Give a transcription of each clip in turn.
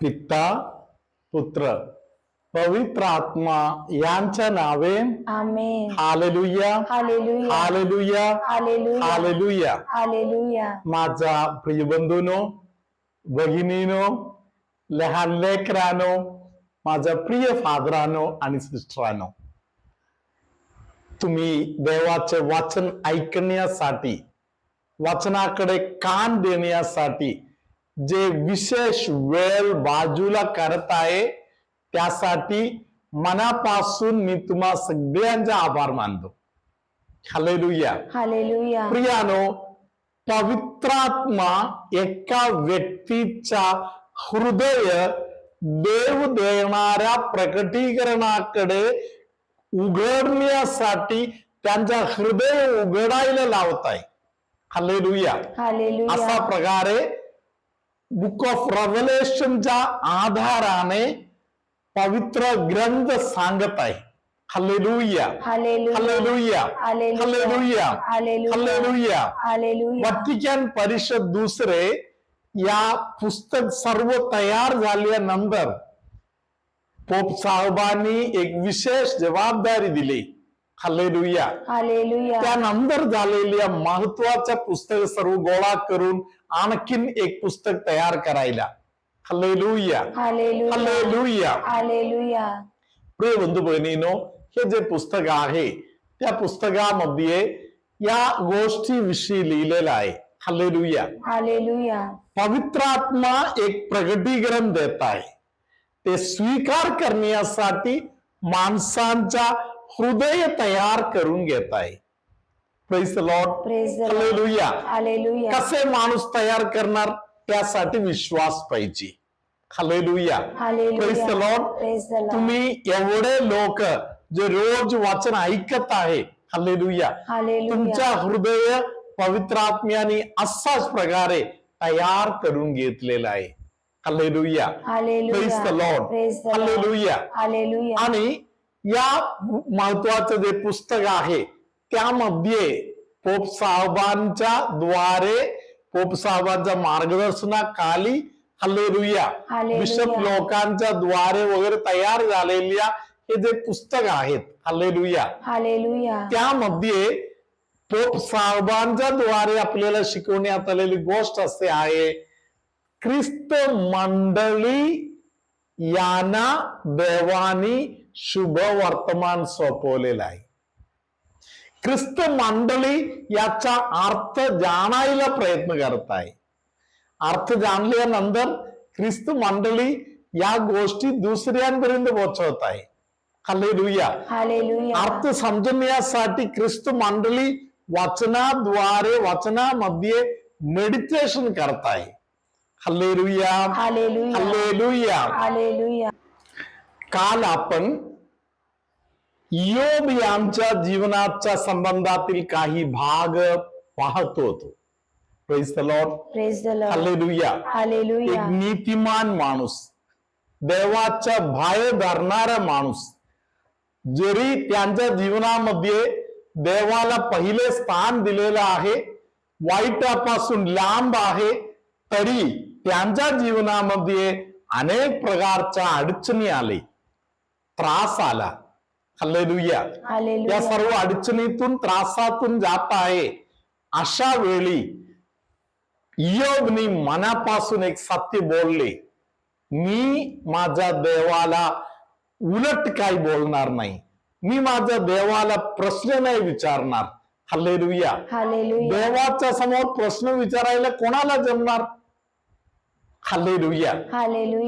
पिता पुत्र पवित्र आत्मा यांच्या नावे amen. Hallelujah. Hallelujah. Hallelujah. Hallelujah. Hallelujah. Hallelujah. माझा प्रिय बंधूनो भगिनीनो लहान लेकरानो माझा प्रिय फादरानो आणि सिस्टरानो तुम्ही देवाचे वाचन ऐकण्यासाठी वाचनाकडे कान देण्यासाठी जे विशेष वेळ बाजूला करत आहे त्यासाठी मनापासून मी तुम्हा सगळ्यांचा आभार मानतो. हालेलुया हालेलुया प्रियानो पवित्रात्मा एका व्यक्तीचा हृदय देव देणाऱ्या प्रकटीकरणाकडे उघडण्यासाठी त्यांचा हृदय उघडायला लावत आहे. हालेलुया असा प्रकारे बुक ऑफ रेव्हलेशनच्या आधाराने पवित्र ग्रंथ सांगत आहे. Hallelujah hallelujah hallelujah hallelujah hallelujah hallelujah hallelujah Vatican परिषद दुसरे या पुस्तक सर्व तयार झाल्यानंतर पोप साहेबांनी एक विशेष जबाबदारी दिली. हालेलुया त्यानंतर झालेल्या महत्त्वाच्या पुस्तक सर्व गोळा करून आणखीन एक पुस्तक तयार करायला हल्लेलुया हालेलुया हल्लेलुया हालेलुया प्रिय बंधू बहिणीनो हे जे पुस्तक आहे त्या पुस्तकामध्ये या गोष्टीविषयी लिहिलेलं आहे हल्लेलुया हालेलुया पवित्र आत्मा एक प्रगटीकरण देत आहे ते स्वीकार करण्यासाठी माणसांचा हृदय तयार करून घेत आहे praise lord praise the lord hallelujah hallelujah कसे माणूस तयार करणार त्यासाठी विश्वास पाहिजे. हालेलुया द लॉर्ड तुम्ही एवढे लोक जे रोज वाचन ऐकत आहे हालेलुया तुमच्या हृदय पवित्र आत्म्याने असाच प्रकारे तयार करून घेतलेला आहे. हालेलुया द लॉर्ड हालेलुया आणि या महत्वाचं जे पुस्तक आहे त्यामध्ये पोप साहेबांच्या द्वारे पोप साहेबांच्या मार्गदर्शनाखाली हालेलुया. बिशप लोकांच्या द्वारे वगैरे तयार झालेल्या हे जे पुस्तक आहेत हालेलुया. त्यामध्ये पोप साहेबांच्या द्वारे आपल्याला शिकवण्यात आलेली गोष्ट असे आहे ख्रिस्त मंडळी यांना देवानी शुभ वर्तमान सोपवलेलं आहे. ख्रिस्त मंडळी याचा अर्थ जाणायला प्रयत्न करत आहे अर्थ जाणल्यानंतर ख्रिस्त मंडळी या गोष्टी दुसऱ्यांपर्यंत पोहोचवत आहे हल्लेलुया हालेलुया अर्थ समजण्यासाठी ख्रिस्त मंडळी वाचनाद्वारे वाचनामध्ये मेडिटेशन करताय हल्लेलुया हालेलुया हल्लेलुया हालेलुया काल आपण योग यांच्या जीवनाच्या संबंधातील काही भाग पाहत होतो. प्रेज द लॉर्ड हल्लेलुया एक हालेलुया नीतिमान माणूस देवाच्या भय धरणारा माणूस जरी त्यांच्या जीवनामध्ये देवाला पहिले स्थान दिलेलं आहे वाईटापासून लांब आहे तरी त्यांच्या जीवनामध्ये अनेक प्रकारच्या अडचणी आले त्रास आला. हल्लेलुया या सर्व अडचणीतून त्रासातून जात आहे. अशा वेळी योगनी मनापासून एक सत्य बोलले. मी माझ्या देवाला उलट काही बोलणार नाही. मी माझ्या देवाला प्रश्न नाही विचारणार. हल्लेलुया देवाच्या समोर प्रश्न विचारायला कोणाला जमणार? Hallelujah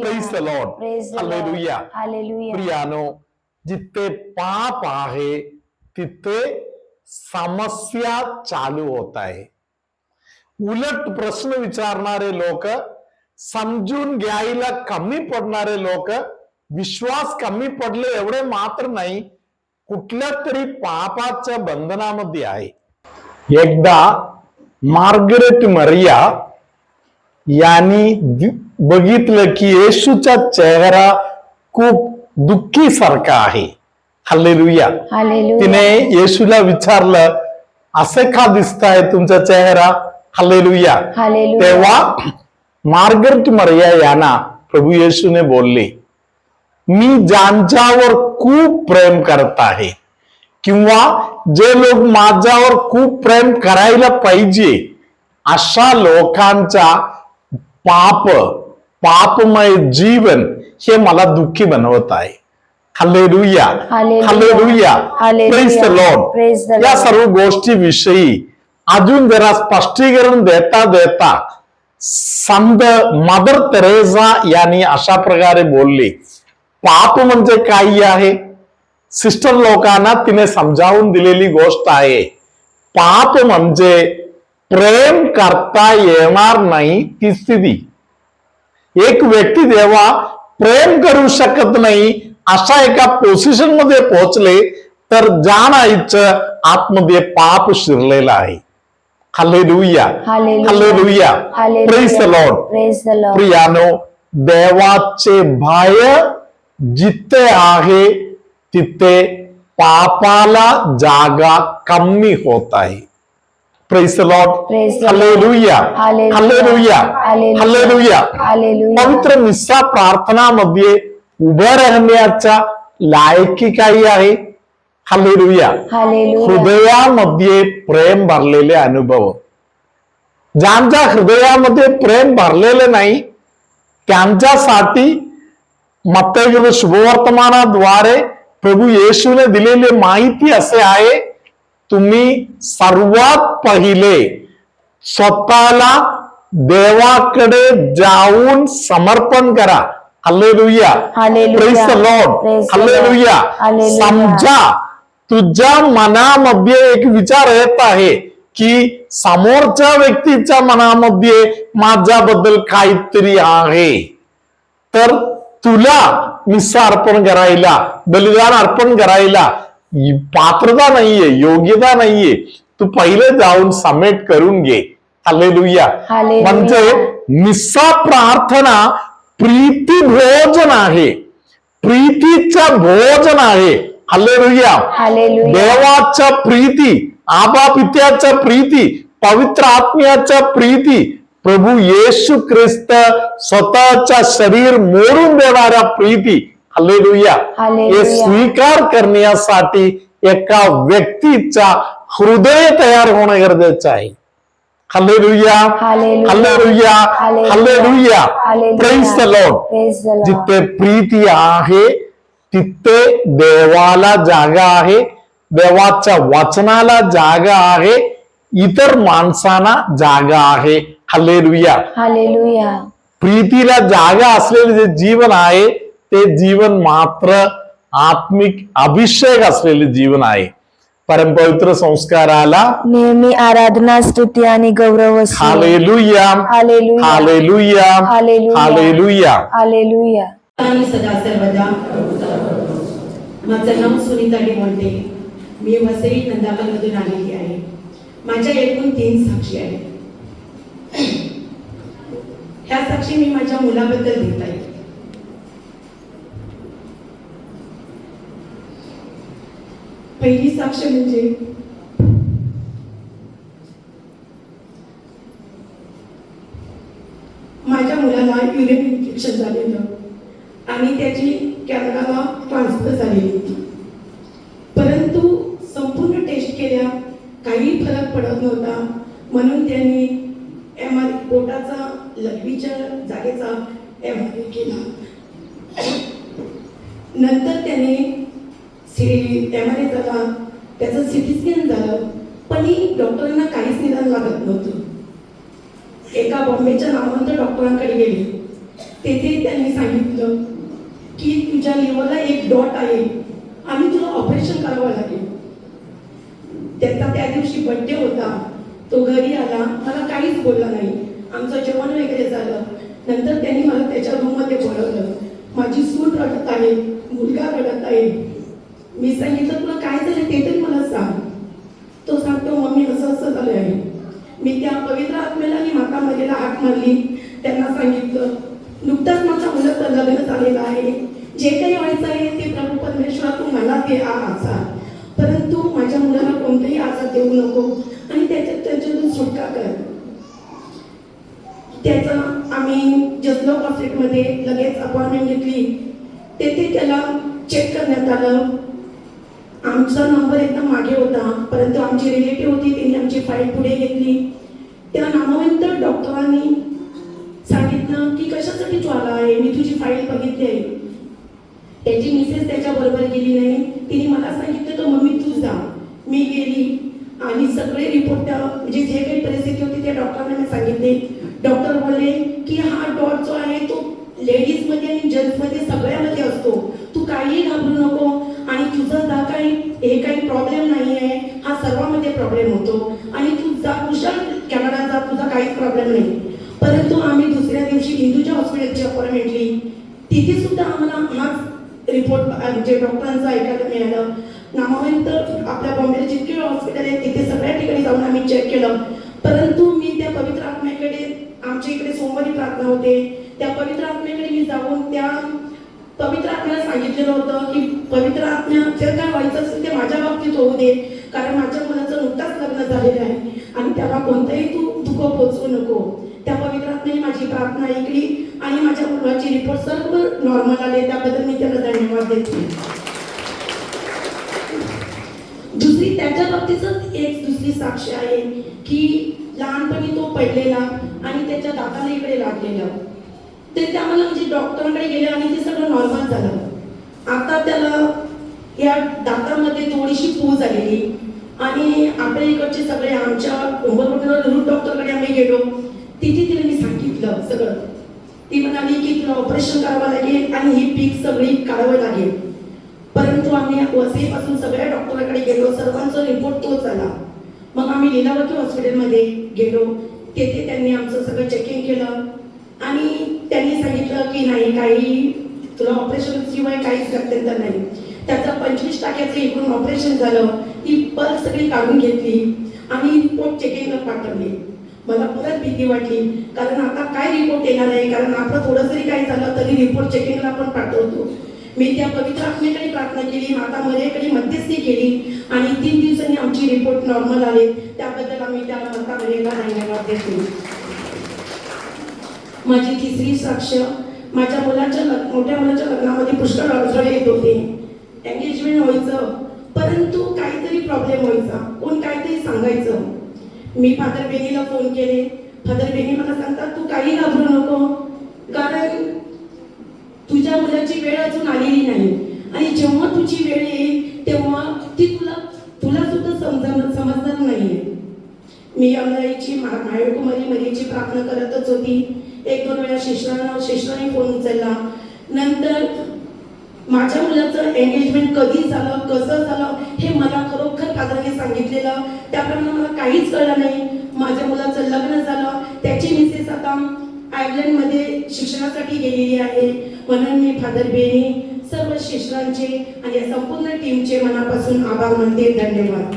praise the lord hallelujah प्रियानो जिथे पाप आहे तिथे समस्या चालू होत आहे. उलट प्रश्न विचारणारे लोक समजून घ्यायला कमी पडणारे लोक विश्वास कमी पडले एवढे मात्र नाही कुठल्या तरी पापाच्या बंधनामध्ये आहे. एकदा मार्गरेट मरिया यांनी बघितलं की येशूचा चेहरा खूप दुःखी सारखा आहे. हल्लेलुया तिने येशूला विचारलं असे का दिसताय तुमचा चेहरा? हल्लेलुया तेव्हा मार्गरेट मरिया यांना प्रभू येशूने बोलले मी ज्यांच्यावर खूप प्रेम करत आहे किंवा जे लोक माझ्यावर खूप प्रेम करायला पाहिजे अशा लोकांचा पाप पापमय जीवन हे मला दुःखी बनवत आहे. या. सर्व गोष्टीविषयी अजून जरा स्पष्टीकरण देता देता संत मदर तेरेसा यांनी अशा प्रकारे बोलले. पाप म्हणजे काही आहे. सिस्टर लोकांना तिने समजावून दिलेली गोष्ट आहे. पाप म्हणजे प्रेम करता येणार नाही ती स्थिती. एक व्यक्ती जेव्हा प्रेम करू शकत नाही अशा एका पोझिशनमध्ये पोहोचले तर जाणायचं आतमध्ये पाप शिरलेला आहे. Hallelujah Hallelujah. Press lord. प्रियानो देवाचे भय जिथे आहे तिथे पापाला जागा कमी होत आहे पवित्र मिस्सा प्रार्थनामध्ये उभं राहण्याच्या लायकी काही आहे हल्लेलुया. हृदयामध्ये प्रेम भरलेले अनुभव ज्यांच्या हृदयामध्ये प्रेम भरलेले नाही त्यांच्यासाठी मत्तगिर शुभवर्तमानाद्वारे प्रभू येशूने दिलेली माहिती असे आहे तुम्ही सर्वात पहिले स्वतःला देवाकडे जाऊन समर्पण करा. हल्लेलुया. the hallelujah. समजा तुझ्या मनामध्ये एक विचार येत आहे की समोरच्या व्यक्तीच्या मनामध्ये माझ्याबद्दल काहीतरी आहे. तर तुला मिस्सा अर्पण करायला बलिदान अर्पण करायला पात्रता नाहीये योग्यता नाहीये. तू पहिले जाऊन समेट करून घे. हालेलुया. म्हणजे मिस्सा प्रार्थना प्रीती भोजन आहे. प्रीतीचं भोजन आहे. Hallelujah. देवाच्या प्रीती आबा पित्याच्या प्रीती पवित्र आत्म्याच्या प्रीती प्रभू येशू ख्रिस्त स्वतःच्या शरीर मोडून देणाऱ्या प्रीती हल्लेलुया Hallelujah. हे स्वीकार करण्यासाठी एका व्यक्तीचा हृदय तयार होणं गरजेचं आहे hallelujah. Hallelujah. Hallelujah. Praise the lord. जिथे प्रीती आहे तिथे देवाला जागा आहे देवाच्या वचनाला जागा आहे इतर माणसांना जागा आहे हल्लेलुया Hallelujah. प्रीतीला जागा असलेले जे जीवन आहे ते जीवन मात्र आत्मिक अभिषेक असलेले जीवन आहे. परमपवित्र संस्काराला नेहमी आराधना स्तुती आणि गौरव. हालेलुया. हालेलुया. हालेलुया. Hallelujah. आणि सदा सर्वदा माझं नाव सुनीता डिमोंटे. मी वसई नंदाकलमधून आलेली आहे. माझ्या एकूण तीन साक्षी आहेत. ह्या साक्षी मी माझ्या मुलाबद्दल देत आहे. पहिली साक्ष म्हणजे? माझ्या मुलाला युरिन इन्फेक्शन झालेलं आणि त्याची कॅनडाला ट्रान्सफर झालेली होती. परंतु संपूर्ण टेस्ट केल्या काही फरक पडत नव्हता. म्हणून त्यांनी एम आर पोटाचा लघवीच्या जागेचा एम आर केला. नंतर त्याने सी एम आर त्याचं सिटी स्कॅन झालं. पण ही डॉक्टरांना काहीच निदान लागत नव्हतं. एका बॉम्बेच्या नामवंत डॉक्टरांकडे गेले. तेथे त्यांनी सांगितलं की तुझ्या लिव्हरला एक डॉट आहे. आणि तुला ऑपरेशन करावं लागेल. त्याचा त्या दिवशी बड्डे होता. तो घरी आला. मला काहीच बोलला नाही. आमचं जेवण वगैरे झालं. नंतर त्यांनी मला त्याच्या रूममध्ये बोलवलं. माझी सूट रडत आहे. मुलगा रडत आहे. मी सांगितलं तुला काय झालं ते तरी मला सांग. तो सांगतो मम्मी असं असं झालं आहे मी त्या पवित्र आत्म्याला आणि माता मजेला हाक मारली. त्यांना सांगितलं नुकताच माझ्या मुलाचं लग्न झालेलं आहे. जे काही व्हायचं आहे ते प्रभू परमेश्वरा तू मला ते हा आजार परंतु माझ्या मुलाला कोणताही आजार देऊ नको आणि त्याच्यात त्याच्यातून सुटका कर. त्याचा आम्ही जसलोक हॉस्पिटलमध्ये लगेच अपॉइंटमेंट घेतली. तेथे त्याला चेक करण्यात आलं. आमचा नंबर एकदम मागे होता परंतु आमची रिलेटिव्ह होती त्यांनी आमची फाईल पुढे घेतली. त्या नामवंत डॉक्टरांनी सांगितलं की कशासाठी तू आला आहे? मी तुझी फाईल बघितली आहे. त्याची मिसेस त्याच्याबरोबर गेली नाही. तिने मला सांगितलं तर मम्मी तू जा. मी गेली आणि सगळे रिपोर्ट त्या म्हणजे जे काही परिस्थिती होती त्या डॉक्टरांना मी सांगितले. डॉक्टर बोलले की हा डॉट जो आहे तो लेडीजमध्ये आणि जेंट्समध्ये सगळ्यामध्ये असतो. तू काहीही घाबरू नको. आणि तुझं जा काही हे काही प्रॉब्लेम नाही आहे हा सर्वांमध्ये प्रॉब्लेम होतो. आणि तू जा कुशल कॅनडा जा तुझा काहीच प्रॉब्लेम नाही. परंतु आम्ही दुसऱ्या दिवशी हिंदूच्या हॉस्पिटलची अपॉइंटमेंटली घेतली. तिथे सुद्धा आम्हाला हाच रिपोर्ट म्हणजे डॉक्टरांचं ऐकायला मिळालं. नामावंत आपल्या बॉम्बेला जितके हॉस्पिटल आहेत तिथे सगळ्या ठिकाणी जाऊन आम्ही चेक केलं. परंतु मी त्या पवित्र आत्म्याकडे आमच्या इकडे सोमवारी प्रार्थना होते. त्या पवित्र आत्म्याकडे मी जाऊन त्या पवित्र आत्म्याला सांगितलेलं होतं की पवित्र आत्म्या जे काय व्हायचं असेल ते माझ्या बाबतीत होऊ दे कारण माझ्या मुलाचं नुकताच लग्न झालेलं आहे. आणि त्याला कोणतंही तू दुःख पोचवू नको. त्या पवित्र आत्म्याने माझी प्रार्थना ऐकली आणि माझ्या मुलाची रिपोर्ट सर्व नॉर्मल आले. त्याबद्दल मी त्याला धन्यवाद देते. दुसरी त्याच्या बाबतीतच एक दुसरी साक्ष आहे की लहानपणी तो पडलेला आणि त्याच्या दाताला इकडे लागलेलं. ते त्याला म्हणजे डॉक्टरांकडे गेले आणि ते सगळं नॉर्मल झालं. आता त्याला या दातामध्ये थोडीशी पूज आलेली. आणि आपल्या इकडचे सगळे आमच्या उंबरपट्टीवर रूट डॉक्टरकडे आम्ही गेलो. तिथे तिला मी सांगितलं सगळं. ती म्हणाली की तुला ऑपरेशन करावं लागेल आणि ही पीक सगळी काढावं लागेल. परंतु आम्ही वसईपासून सगळ्या डॉक्टरांकडे गेलो. सर्वांचा रिपोर्ट तोच आला मग आम्ही लीलावती हॉस्पिटलमध्ये गेलो. तेथे त्यांनी आमचं सगळं चेकिंग केलं. आणि त्यांनी सांगितलं की नाही काही तुला ऑपरेशन शिवाय काहीच गत्यंतर नाही. त्याचं पंचवीस टाक्याचं इकडून ऑपरेशन झालं ती पल्स सगळी काढून घेतली आणि रिपोर्ट चेकिंगला पाठवली. मला परत भीती वाटली कारण आता काय रिपोर्ट येणार आहे? कारण आपलं थोडं जरी काही झालं तरी रिपोर्ट चेकिंगला आपण पाठवतो. मी त्या पवित्र आत्मेकडे प्रार्थना केली माता मरेकडे मध्यस्थी केली आणि तीन दिवसांनी आमची रिपोर्ट नॉर्मल आले. त्याबद्दल आम्ही त्या माता मरेला धन्यवाद देतो माझी तिसरी साक्ष माझ्या मुलाच्या लग्न मोठ्या मुलाच्या लग्नामध्ये पुष्कळ अडथळे येत होते. एंगेजमेंट व्हायचं परंतु काहीतरी प्रॉब्लेम व्हायचा. कोण काहीतरी सांगायचं. मी फादर बेनीला फोन केले. फादर बेनी मला सांगतात तू काही घाबरू नको. कारण तुझ्या मुलाची वेळ अजून आलेली नाही. आणि जेव्हा तुझी वेळ येईल तेव्हा ती तुला तुला सुद्धा समजणार समजणार नाही मी अमराईची मायकुमारी मरीची प्रार्थना करतच होती. एक दोन वेळा शिष्णानं शिष्णाने फोन उचलला. नंतर माझ्या मुलाचं एंगेजमेंट कधी झालं कसं झालं हे मला खरोखर फादराने सांगितलेलं. त्याप्रमाणे मला काहीच कळलं नाही. माझ्या मुलाचं लग्न झालं. त्याची मिसेस आता आयर्लंडमध्ये शिक्षणासाठी गेलेली आहे. म्हणून मी फादर बेनी सर्व शिष्णांचे आणि या संपूर्ण टीमचे मनापासून आभार मानते. धन्यवाद.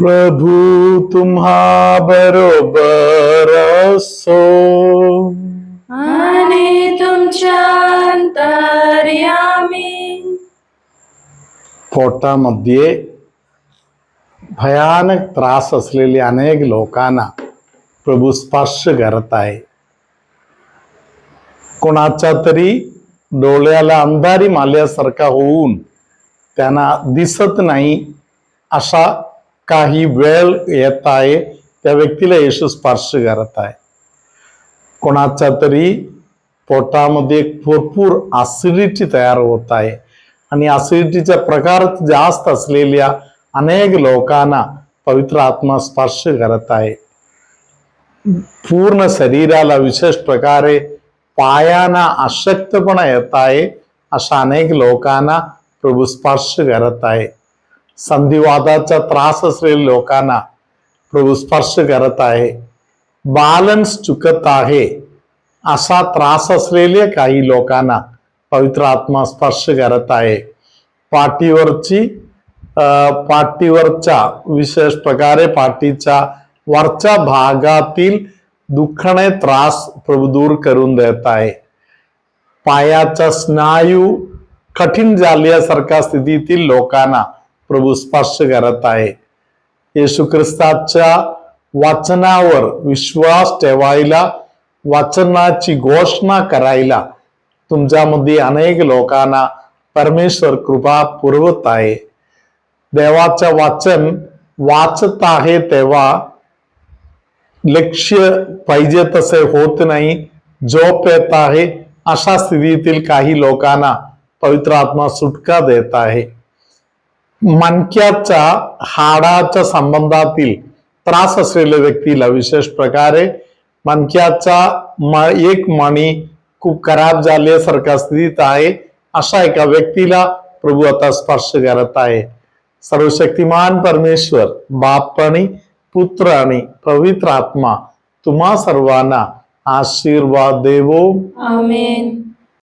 प्रभू तुम्हा बरोबर असो. आणि तुमच्या अंतर्यामी. पोटामध्ये भयानक त्रास असलेले अनेक लोकांना प्रभू स्पर्श करत आहे. कोणाच्या तरी डोळ्याला अंधारी मारल्यासारखा होऊन त्यांना दिसत नाही अशा काही वेळ येत आहे त्या व्यक्तीला येशू स्पर्श करत आहे. कोणाच्या तरी पोटामध्ये एक भरपूर ॲसिडिटी तयार होत आहे. आणि ॲसिडिटीचा प्रकार जास्त असलेल्या अनेक लोकांना पवित्र आत्मा स्पर्श करत आहे. पूर्ण शरीराला विशेष प्रकारे पायांना अशक्तपणा येत आहे अशा अनेक लोकांना प्रभू स्पर्श करत आहे. संधिवादाचा त्रास असलेल्या लोकांना प्रभू स्पर्श करत आहे. बॅलन्स चुकत आहे. असा त्रास असलेल्या काही लोकांना पवित्र आत्मा स्पर्श करत आहे. पाठीवरची पाठीवरच्या विशेष प्रकारे पाठीच्या वरच्या भागातील दुखणे त्रास प्रभू दूर करून देत आहे. पायाचा स्नायू कठीण झाल्यासारख्या स्थितीतील लोकांना प्रभू स्पर्श करत आहे. येशू ख्रिस्ताच्या वाचनावर विश्वास ठेवायला वाचनाची घोषणा करायला तुमच्यामध्ये अनेक लोकांना परमेश्वर कृपा पुरवत आहे. देवाचं वाचन वाचत आहे तेव्हा लक्ष पाहिजे तसे होत नाही झोप येत आहे. अशा स्थितीतील काही लोकांना पवित्र आत्मा सुटका देत आहे. मणक्याच्या हाडाच्या संबंधातील त्रास असलेल्या व्यक्तीला विशेष प्रकारे मणक्याचा म एक मणी खूप खराब झाल्यासारखा स्थितीत आहे अशा एका व्यक्तीला प्रभू आता स्पर्श करत आहे. सर्वशक्तिमान परमेश्वर बाप आणि पुत्र आणि पवित्र आत्मा तुम्हा सर्वांना आशीर्वाद देवो. आमेन.